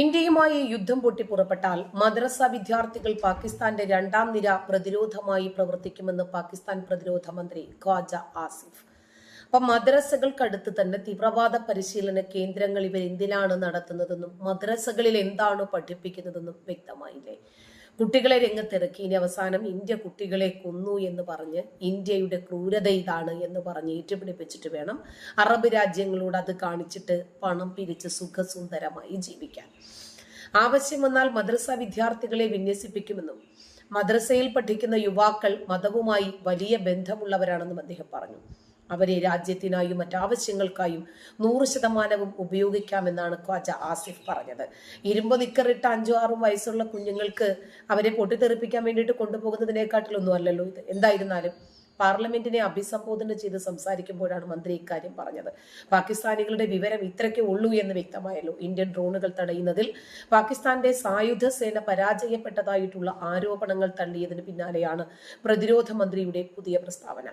ഇന്ത്യയുമായി യുദ്ധം പൊട്ടിപ്പുറപ്പെട്ടാൽ മദ്രസ വിദ്യാർത്ഥികൾ പാകിസ്ഥാന്റെ രണ്ടാം നിര പ്രതിരോധമായി പ്രവർത്തിക്കുമെന്ന് പാകിസ്ഥാൻ പ്രതിരോധ മന്ത്രി ഖ്വാജ ആസിഫ്. അപ്പൊ മദ്രസകൾക്കടുത്ത് തന്നെ തീവ്രവാദ പരിശീലന കേന്ദ്രങ്ങൾ ഇവർ എന്തിനാണ് നടത്തുന്നതെന്നും മദ്രസകളിൽ എന്താണ് പഠിപ്പിക്കുന്നതെന്നും വ്യക്തമായില്ലേ? കുട്ടികളെ രംഗത്തിറക്കി. ഇനി അവസാനം ഇന്ത്യ കുട്ടികളെ കൊന്നു എന്ന് പറഞ്ഞ് ഇന്ത്യയുടെ ക്രൂരത ഇതാണ് എന്ന് പറഞ്ഞ് ഏറ്റുപിടിപ്പിച്ചിട്ട് വേണം അറബ് രാജ്യങ്ങളോട് അത് കാണിച്ചിട്ട് പണം പിരിച്ച് സുഖസുന്ദരമായി ജീവിക്കാൻ. ആവശ്യം വന്നാൽ മദ്രസ വിദ്യാർത്ഥികളെ വിന്യസിപ്പിക്കുമെന്നും മദ്രസയിൽ പഠിക്കുന്ന യുവാക്കൾ മതവുമായി വലിയ ബന്ധമുള്ളവരാണെന്നും അദ്ദേഹം പറഞ്ഞു. അവരെ രാജ്യത്തിനായും മറ്റാവശ്യങ്ങൾക്കായും നൂറ് ശതമാനവും ഉപയോഗിക്കാമെന്നാണ് ഖ്വാജ ആസിഫ് പറഞ്ഞത്. ഇരുമ്പ് നിക്കറിട്ട അഞ്ചോ ആറും വയസ്സുള്ള കുഞ്ഞുങ്ങൾക്ക് അവരെ പൊട്ടിത്തെറിപ്പിക്കാൻ വേണ്ടിയിട്ട് കൊണ്ടുപോകുന്നതിനെക്കാട്ടിലൊന്നും അല്ലല്ലോ ഇത്. എന്തായിരുന്നാലും പാർലമെന്റിനെ അഭിസംബോധന ചെയ്ത് സംസാരിക്കുമ്പോഴാണ് മന്ത്രി ഇക്കാര്യം പറഞ്ഞത്. പാകിസ്ഥാനികളുടെ വിവരം ഇത്രയ്ക്കേ ഉള്ളൂ എന്ന് വ്യക്തമായല്ലോ. ഇന്ത്യൻ ഡ്രോണുകൾ തടയുന്നതിൽ പാകിസ്ഥാന്റെ സായുധ സേന പരാജയപ്പെട്ടതായിട്ടുള്ള ആരോപണങ്ങൾ തള്ളിയതിന് പിന്നാലെയാണ് പ്രതിരോധ മന്ത്രിയുടെ പുതിയ പ്രസ്താവന.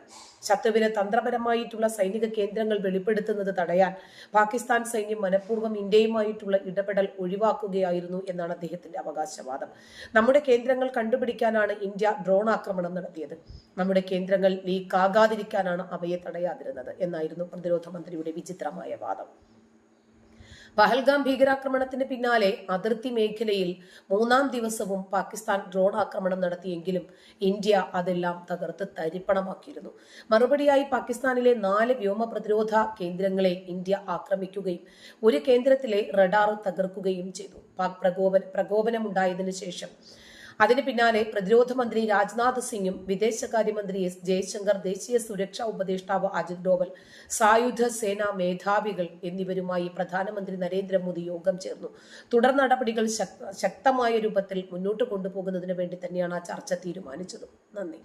ശത്രുവിന് തന്ത്രപരമായിട്ടുള്ള സൈനിക കേന്ദ്രങ്ങൾ വെളിപ്പെടുത്തുന്നത് തടയാൻ പാകിസ്ഥാൻ സൈന്യം മനഃപൂർവം ഇന്ത്യയുമായിട്ടുള്ള ഇടപെടൽ ഒഴിവാക്കുകയായിരുന്നു എന്നാണ് അദ്ദേഹത്തിന്റെ അവകാശവാദം. നമ്മുടെ കേന്ദ്രങ്ങൾ കണ്ടുപിടിക്കാനാണ് ഇന്ത്യ ഡ്രോൺ ആക്രമണം നടത്തിയത്. നമ്മുടെ കേന്ദ്രങ്ങൾ ലീക്ക് ആകാതിരിക്കാനാണ് അവയെ തടയാതിരുന്നത് എന്നായിരുന്നു പ്രതിരോധ മന്ത്രിയുടെ വിചിത്രമായ വാദം. പഹൽഗാം ഭീകരാക്രമണത്തിന് പിന്നാലെ അതിർത്തി മേഖലയിൽ മൂന്നാം ദിവസവും പാകിസ്ഥാൻ ഡ്രോൺ ആക്രമണം നടത്തിയെങ്കിലും ഇന്ത്യ അതെല്ലാം തകർത്ത് തരിപ്പണമാക്കിയിരുന്നു. മറുപടിയായി പാകിസ്ഥാനിലെ നാല് വ്യോമ പ്രതിരോധ കേന്ദ്രങ്ങളെ ഇന്ത്യ ആക്രമിക്കുകയും ഒരു കേന്ദ്രത്തിലെ റഡാർ തകർക്കുകയും ചെയ്തു. പാക് പ്രകോപന പ്രകോപനമുണ്ടായതിനു ശേഷം അതിന് പിന്നാലെ പ്രതിരോധ മന്ത്രി രാജ്നാഥ് സിംഗും വിദേശകാര്യമന്ത്രി എസ് ജയശങ്കർ ദേശീയ സുരക്ഷാ ഉപദേഷ്ടാവ് അജിത് ഡോവൽ സായുധ സേനാ മേധാവികൾ എന്നിവരുമായി പ്രധാനമന്ത്രി നരേന്ദ്രമോദി യോഗം ചേർന്നു. തുടർ നടപടികൾ ശക്തമായ രൂപത്തിൽ മുന്നോട്ട് കൊണ്ടുപോകുന്നതിന് വേണ്ടി തന്നെയാണ് ആ ചർച്ച തീരുമാനിച്ചത്. നന്ദി.